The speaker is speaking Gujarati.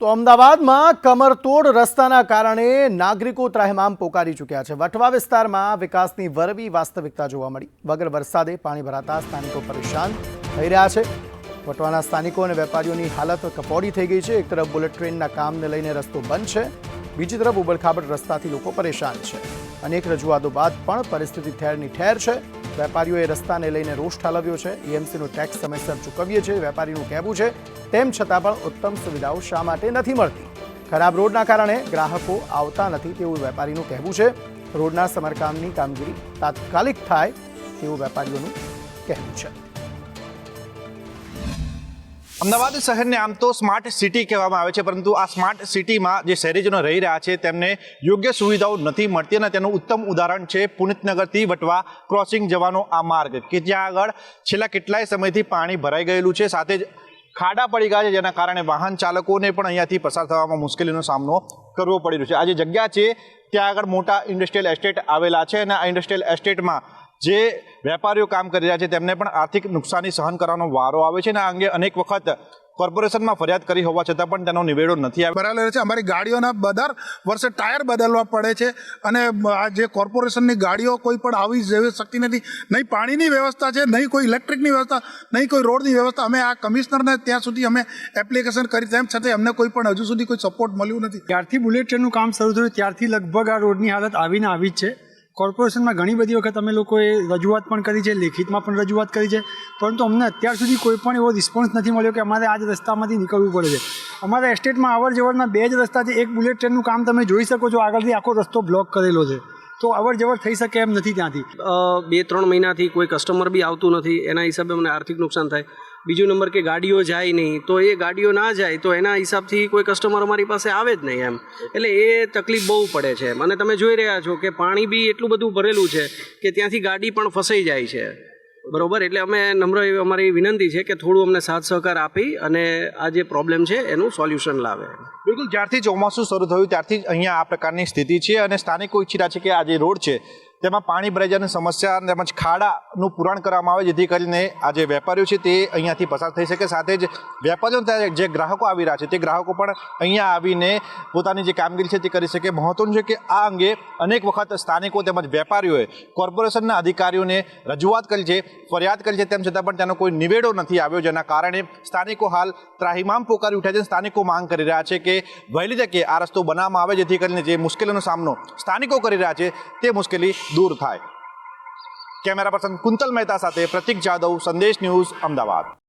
તો અમદાવાદમાં કમરતોડ રસ્તાના કારણે નાગરિકો ત્રાહિમામ પોકારી ચૂક્યા છે. વટવા વિસ્તારમાં વિકાસની વરવી વાસ્તવિકતા જોવા મળી. વગર વરસાદે પાણી ભરાતા સ્થાનિકો પરેશાન થઈ રહ્યા છે. વટવાના સ્થાનિકો અને વેપારીઓની હાલત કપોડી થઈ ગઈ છે. એક તરફ બુલેટ ટ્રેનના કામને લઈને રસ્તો બંધ છે. બીજી તરફ ઉબડખાબડ રસ્તાથી લોકો પરેશાન છે. અનેક રજૂઆતો બાદ પણ પરિસ્થિતિ ઠેરની ઠેર છે. વેપારીઓએ રસ્તાને લઈને રોષ ઠાલવ્યો છે. એએમસીનો ટેક્સ સમયસર ચૂકવીએ છીએ. વેપારીનું કહેવું છે, તેમ છતાં પણ ઉત્તમ સુવિધાઓ શા માટે નથી મળતી? ખરાબ રોડના કારણે ગ્રાહકો આવતા નથી તેવું વેપારીનું કહેવું છે. રોડના સમારકામની કામગીરી તાત્કાલિક થાય તેવું વેપારીઓનું કહેવું છે. અમદાવાદ શહેરને આમ તો સ્માર્ટ સિટી કહેવામાં આવે છે, પરંતુ આ સ્માર્ટ સિટીમાં જે શહેરીજનો રહી રહ્યા છે, તેમને યોગ્ય સુવિધાઓ નથી મળતી અને તેનું ઉત્તમ ઉદાહરણ છે પુનિતનગરથી વટવા ક્રોસિંગ જવાનો આ માર્ગ, કે જ્યાં આગળ છેલ્લા કેટલાય સમયથી પાણી ભરાઈ ગયેલું છે, સાથે જ ખાડા પડી ગયા છે, જેના કારણે વાહન ચાલકોને પણ અહીંયાથી પસાર થવામાં મુશ્કેલીનો સામનો કરવો પડી રહ્યો છે. આ જે જગ્યા છે, ત્યાં આગળ મોટા ઇન્ડસ્ટ્રીયલ એસ્ટેટ આવેલા છે અને આ ઇન્ડસ્ટ્રીયલ એસ્ટેટમાં જે વેપારીઓ કામ કરી રહ્યા છે તેમને પણ આર્થિક નુકસાની સહન કરવાનો વારો આવે છે અને આ અંગે અનેક વખત કોર્પોરેશનમાં ફરિયાદ કરી હોવા છતાં પણ તેનો નિવેડો નથી આવ્યો. બરાબર છે. અમારી ગાડીઓના દર વર્ષે ટાયર બદલવા પડે છે અને આ જે કોર્પોરેશનની ગાડીઓ કોઈ પણ આવી જવી શકતી નથી. નહીં પાણીની વ્યવસ્થા છે નહીં કોઈ ઇલેક્ટ્રિકની વ્યવસ્થા નહીં કોઈ રોડની વ્યવસ્થા. અમે આ કમિશનરને ત્યાં સુધી અમે એપ્લિકેશન કરી તેમ છતાં અમને કોઈ પણ હજુ સુધી કોઈ સપોર્ટ મળ્યું નથી. ત્યારથી બુલેટ ટ્રેનનું કામ શરૂ થયું ત્યારથી લગભગ આ રોડની હાલત આવીને આવી જ છે. કોર્પોરેશનમાં ઘણી બધી વખત અમે લોકોએ રજૂઆત પણ કરી છે, લેખિતમાં પણ રજૂઆત કરી છે, પરંતુ અમને અત્યાર સુધી કોઈ પણ એવો રિસ્પોન્સ નથી મળ્યો કે અમારે આ જ રસ્તામાંથી નીકળવું પડે છે. અમારા એસ્ટેટમાં અવર જવરના બે જ રસ્તા છે એક બુલેટ ટ્રેનનું કામ તમે જોઈ શકો છો, આગળથી આખો રસ્તો બ્લોક કરેલો છે. તો અવર જવર થઈ શકે એમ નથી ત્યાંથી. બે ત્રણ મહિનાથી કોઈ કસ્ટમર બી આવતું નથી, એના હિસાબે અમને આર્થિક નુકસાન થાય. બીજો નંબર કે ગાડીઓ જાય નહીં, તો એ ગાડીઓ ના જાય, તો એના હિસાબથી કોઈ કસ્ટમર અમારી પાસે આવે જ નહીં એમ. એટલે એ તકલીફ બહુ પડે છે અને તમે જોઈ રહ્યા છો કે પાણી બી એટલું બધું ભરેલું છે કે ત્યાંથી ગાડી પણ ફસાઈ જાય છે. બરોબર? એટલે અમે નમ્ર એવી અમારી વિનંતી છે કે થોડું અમને સાથ સહકાર આપી અને આ જે પ્રોબ્લેમ છે એનું સોલ્યુશન લાવે. બિલકુલ, જ્યારથી ચોમાસું શરૂ થયું ત્યારથી અહીંયા આ પ્રકારની સ્થિતિ છે અને સ્થાનિકો ઈચ્છી રહ્યા છે કે આ જે રોડ છે તેમાં પાણી ભરાઈ જવાની સમસ્યા તેમજ ખાડાનું પુરાણ કરવામાં આવે, જેથી કરીને આ જે વેપારીઓ છે તે અહીંયાથી પસાર થઈ શકે. સાથે જ વેપારીઓ જે ગ્રાહકો આવી રહ્યા છે, તે ગ્રાહકો પણ અહીંયા આવીને પોતાની જે કામગીરી છે તે કરી શકે. મહત્વનું છે કે આ અંગે અનેક વખત સ્થાનિકો તેમજ વેપારીઓએ, કોર્પોરેશનના અધિકારીઓને રજૂઆત કરી છે, ફરિયાદ કરી છે, તેમ છતાં પણ તેનો કોઈ નિવેડો નથી આવ્યો, જેના કારણે સ્થાનિકો હાલ ત્રાહિમામ પોકારી ઉઠ્યા છે સ્થાનિકો માંગ કરી રહ્યા છે કે વહેલી તકે આ રસ્તો બનાવવામાં આવે, જેથી કરીને જે મુશ્કેલીનો સામનો સ્થાનિકો કરી રહ્યા છે, તે મુશ્કેલી દૂર થાય. કેમેરા પર્સન કુંતલ મહેતા સાથે પ્રતિક જાદવ સંદેશ ન્યૂઝ અમદાવાદ.